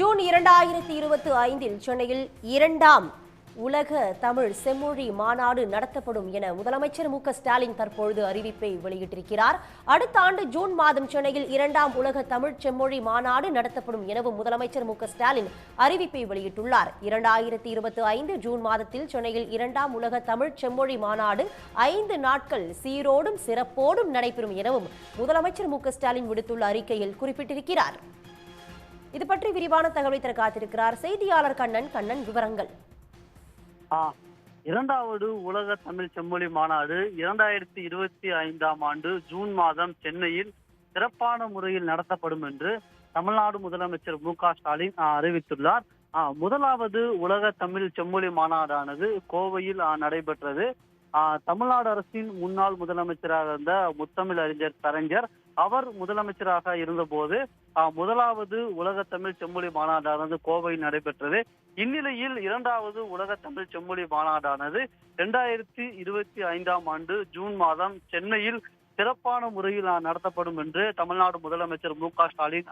June இரண்டாயிரத்தி இருபத்தி ஐந்தில் சென்னையில் இரண்டாம் உலக தமிழ் செம்மொழி மாநாடு நடத்தப்படும் என முதலமைச்சர் மு ஸ்டாலின் தற்பொழுது அறிவிப்பை வெளியிட்டிருக்கிறார். அடுத்த ஆண்டு ஜூன் மாதம் சென்னையில் இரண்டாம் உலக தமிழ் செம்மொழி மாநாடு நடத்தப்படும் எனவும் முதலமைச்சர் மு ஸ்டாலின் அறிவிப்பை வெளியிட்டுள்ளார். இரண்டாயிரத்தி இருபத்தி ஐந்து ஜூன் மாதத்தில் சென்னையில் இரண்டாம் உலக தமிழ் செம்மொழி மாநாடு ஐந்து நாட்கள் சீரோடும் சிறப்போடும் நடைபெறும் எனவும் முதலமைச்சர் மு ஸ்டாலின் விடுத்துள்ள அறிக்கையில் குறிப்பிட்டிருக்கிறார். இது பற்றி விரிவான தகவலை தர காத்திருக்கிறார் செய்தியாளர் கண்ணன். கண்ணன் விவரங்கள். இரண்டாவது உலக தமிழ் செம்மொழி மாநாடு இரண்டாயிரத்தி இருபத்தி ஐந்தாம் ஆண்டு ஜூன் மாதம் சென்னையில் சிறப்பான முறையில் நடத்தப்படும் என்று தமிழ்நாடு முதலமைச்சர் மு க ஸ்டாலின் அறிவித்துள்ளார். முதலாவது உலக தமிழ் செம்மொழி மாநாடானது கோவையில் நடைபெற்றது. தமிழ்நாடு அரசின் முன்னாள் முதலமைச்சராக இருந்த முத்தமிழ் அறிஞர் கலைஞர். அவர் முதலமைச்சராக இருந்தபோது முதலாவது உலக தமிழ் செம்மொழி மாநாடானது கோவையில் நடைபெற்றது. இந்நிலையில் இரண்டாவது உலக தமிழ் செம்மொழி மாநாடானது இரண்டாயிரத்தி இருபத்தி ஐந்தாம் ஆண்டு ஜூன் மாதம் சென்னையில் சிறப்பான முறையில் நடத்தப்படும் என்று தமிழ்நாடு முதலமைச்சர் மு க ஸ்டாலின்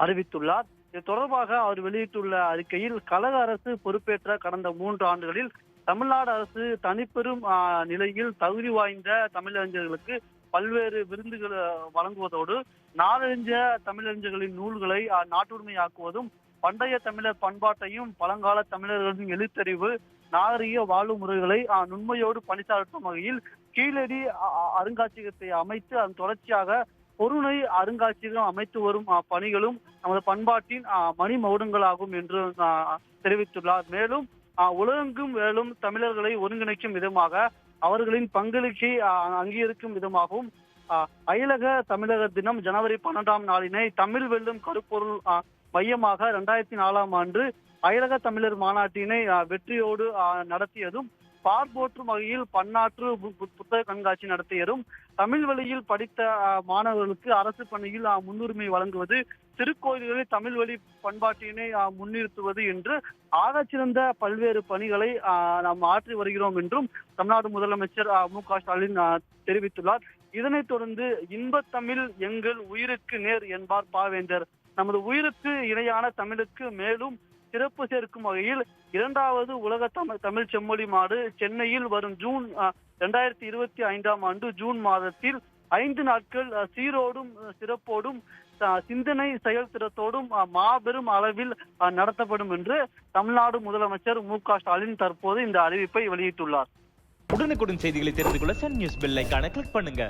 அறிவித்துள்ளார். இது தொடர்பாக அவர் வெளியிட்டுள்ள அறிக்கையில் கழக அரசு பொறுப்பேற்ற கடந்த மூன்று ஆண்டுகளில் தமிழ்நாடு அரசு தனிப்பெரும் நிலையில் தகுதி வாய்ந்த தமிழறிஞர்களுக்கு பல்வேறு விருந்துகள் வழங்குவதோடு நாலறிஞ்ச தமிழறிஞர்களின் நூல்களை நாட்டுரிமையாக்குவதும் பண்டைய தமிழர் பண்பாட்டையும் பழங்கால தமிழர்களின் எழுத்தறிவு நாகரிக வாழ்வு முறைகளை நுண்மையோடு பணிசாற்றும் வகையில் கீழடி அருங்காட்சியகத்தை அமைத்து அதன் தொடர்ச்சியாக பொருணை அருங்காட்சியகம் அமைத்து வரும் பணிகளும் நமது பண்பாட்டின் மணி மகுடங்களாகும் என்று தெரிவித்துள்ளார். மேலும் உலகெங்கும் வேலும் தமிழர்களை ஒருங்கிணைக்கும் விதமாக அவர்களின் பங்களிக்கை அங்கீகரிக்கும் விதமாகவும் அயலக தமிழக தினம் ஜனவரி பன்னெண்டாம் நாளினை தமிழ் வெல்லும் கருப்பொருள் மையமாக இரண்டாயிரத்தி நாலாம் ஆண்டு அயலக தமிழர் மாநாட்டினை வெற்றியோடு நடத்தியதும் பார்ப்போற்றும் வகையில் பன்னாற்று பு- புத்தக கண்காட்சி நடத்தியதும் தமிழ் வழியில் படித்த மாணவர்களுக்கு அரசு பணியில் முன்னுரிமை வழங்குவது திருக்கோயில்களில் தமிழ் வழி பண்பாட்டினை முன்னிறுத்துவது என்று ஆகச்சிறந்த பல்வேறு பணிகளை நாம் ஆற்றி வருகிறோம் என்றும் தமிழ்நாடு முதலமைச்சர் மு க ஸ்டாலின் தெரிவித்துள்ளார். இதனைத் தொடர்ந்து இன்பத்தமிழ் எங்கள் உயிருக்கு நேர் என்பார் பாவேந்தர். நமது உயிருக்கு இணையான தமிழுக்கு மேலும் சிறப்பு சேர்க்கும் வகையில் இரண்டாவது உலக தமிழ் தமிழ் செம்மொழி மாடு சென்னையில் வரும் ஜூன் இரண்டாயிரத்தி இருபத்தி ஐந்தாம் ஆண்டு ஜூன் மாதத்தில் ஐந்து நாட்கள் சீரோடும் சிறப்போடும் சிந்தனை செயல் திறத்தோடும் மாபெரும் அளவில் நடத்தப்படும் என்று தமிழ்நாடு முதலமைச்சர் மு க ஸ்டாலின் தற்போது இந்த அறிவிப்பை வெளியிட்டுள்ளார். உடனுக்குடன் செய்திகளை தெரிந்து கொள்ள சன் நியூஸ் பெல் கிளிக் பண்ணுங்க.